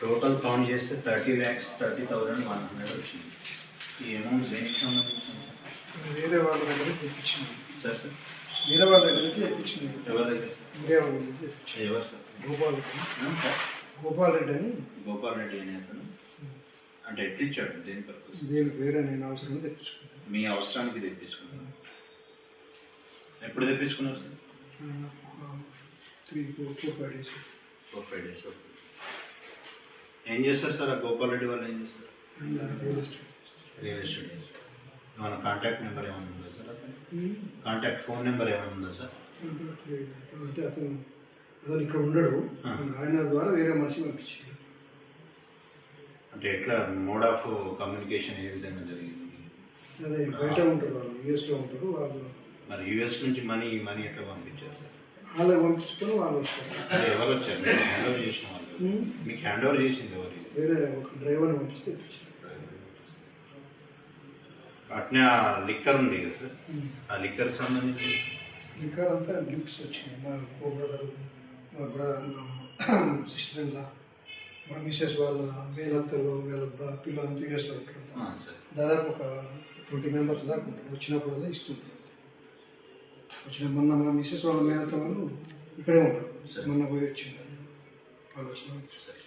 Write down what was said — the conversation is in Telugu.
టోటల్ కౌంట్ చేస్తే thirty lakhs thirty thousand one hundred వచ్చింది. ఈ అమౌంట్ దేనికి సంబంధించింది వేరే వాళ్ళ దగ్గర తెప్పించింది. Sir sir. వేరే వాళ్ళ దగ్గర నుంచి తెప్పించింది. ఎవరి దగ్గర? వేరే వాళ్ళ నుంచి తెప్పించింది. ఎవరు సార్? గోపాల్ రెడ్డి. సార్. గోపాల్ రెడ్డి అని? గోపాల్ రెడ్డి అనే అతను. అంటే ఎట్లా ఇచ్చాడు దేని పర్పస్? దీనికి వేరే నేను అవసరం తెప్పించుకున్నాను. మీ అవసరానికి తెప్పించుకున్నాను ఎప్పుడు తెప్పించుకున్నారు sir? Three four four five days. Four five days okay. ఏం చేస్తారు సార్? ఆ గోపాల్ రెడ్డి వాళ్ళు ఏం చేస్తారు? Real estate. చేస్తారు. ఏమైనా కాంటాక్ట్ నెంబర్ ఏమైనా ఉందా సార్ కాంటాక్ట్ ఫోన్ నెంబర్ ఏమైనా ఉందా సార్? అంటే అతను అతను ఇక్కడ ఉండడు. ఆయన ద్వారా వేరే మనిషి పంపించాడు. అంటే ఎట్లా మోడ్ ఆఫ్ కమ్యూనికేషన్ ఏ విధంగా జరిగింది? అదే బయట ఉంటారు వాళ్ళు యూఎస్లో ఉంటారు వాళ్ళు. మరి యూఎస్ నుంచి మనీ మనీ ఎట్లా పంపించారు సార్? వాళ్ళకి పంపించుకొని వాళ్ళు వస్తారు ఎవరు వచ్చారు? మీకు హ్యాండ్ ఓవర్ చేసిన వాళ్ళు. Hmm. మీకు హ్యాండ్ ఓవర్ చేసింది ఎవరు? వేరే ఒక డ్రైవర్ని పంపిస్తే అట్నే ఆ లిక్కర్ ఉంది కదా సార్? ఆ లిక్కర్ సంబంధించి? ఇంకా అంతా గిఫ్ట్స్ వచ్చినాయి. మా కో బ్రదర్ మా బ్రదర్ సిస్టర్ ఇన్లా మా మిసెస్ వాళ్ళ మేనత్తలు వీళ్ళ పిల్లలంతా సార్. దాదాపు ఒక ట్వంటీ మెంబర్స్ దాకా ఉంటారు వచ్చినప్పుడల్లా ఇస్తుంటారు వచ్చిన మొన్న మా మిసెస్ వాళ్ళ మేనత్త వాళ్ళు ఇక్కడే ఉంటారు సరే. మొన్న పోయి వచ్చింది వాళ్ళు వచ్చిన సరే.